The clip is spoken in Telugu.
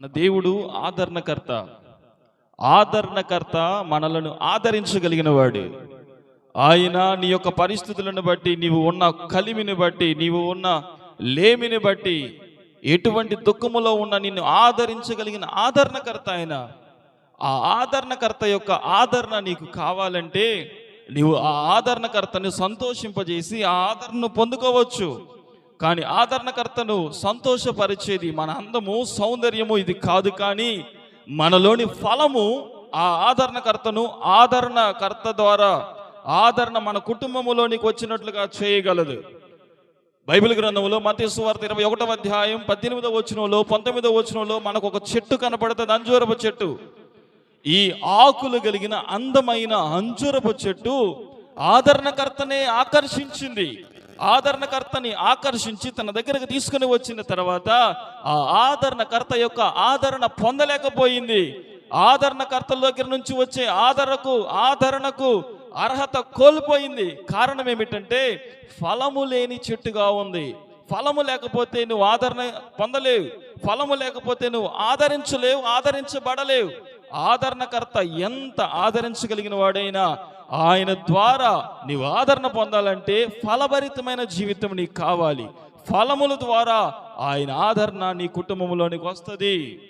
నా దేవుడు ఆదరణకర్త. ఆదరణకర్త మనలను ఆదరించగలిగిన వాడు ఆయన నీ యొక్క పరిస్థితులను బట్టి నీవు ఉన్న కలిమిని బట్టి నీవు ఉన్న లేమిని బట్టి ఎటువంటి దుఃఖములో ఉన్న నిన్ను ఆదరించగలిగిన ఆదరణకర్త ఆయన. ఆ ఆదరణకర్త యొక్క ఆదరణ నీకు కావాలంటే నీవు ఆ ఆదరణకర్తను సంతోషింపజేసి ఆ ఆదరణను పొందుకోవచ్చు. కానీ ఆదరణకర్తను సంతోషపరిచేది మన అందము సౌందర్యము ఇది కాదు కానీ మనలోని ఫలము ఆ ఆదరణకర్తను ఆదరణకర్త ద్వారా ఆదరణ మన కుటుంబములోనికి వచ్చినట్లుగా చేయగలదు. బైబిల్ గ్రంథంలో మతేశ్వార్త ఇరవై ఒకటవ అధ్యాయం పద్దెనిమిదవ వచనంలో పంతొమ్మిదవ వచనంలో మనకు ఒక చెట్టు కనపడుతుంది అంజూరపు చెట్టు. ఈ ఆకులు కలిగిన అందమైన అంజూరపు చెట్టు ఆదరణకర్తనే ఆకర్షించింది. ఆదరణకర్తని ఆకర్షించి తన దగ్గరకు తీసుకుని వచ్చిన తర్వాత ఆ ఆదరణకర్త యొక్క ఆదరణ పొందలేకపోయింది. ఆదరణకర్తల దగ్గర నుంచి వచ్చే ఆదరణకు ఆదరణకు అర్హత కోల్పోయింది. కారణం ఏమిటంటే ఫలము లేని చెట్టుగా ఉంది. ఫలము లేకపోతే నువ్వు ఆదరణ పొందలేవు. ఫలము లేకపోతే నువ్వు ఆదరించలేవు ఆదరించబడలేవు. ఆదరణకర్త ఎంత ఆదరించగలిగిన వాడైనా ఆయన ద్వారా నీవు ఆదరణ పొందాలంటే ఫలభరితమైన జీవితం నీకు కావాలి. ఫలముల ద్వారా ఆయన ఆదరణ నీ కుటుంబంలోనికి వస్తుంది.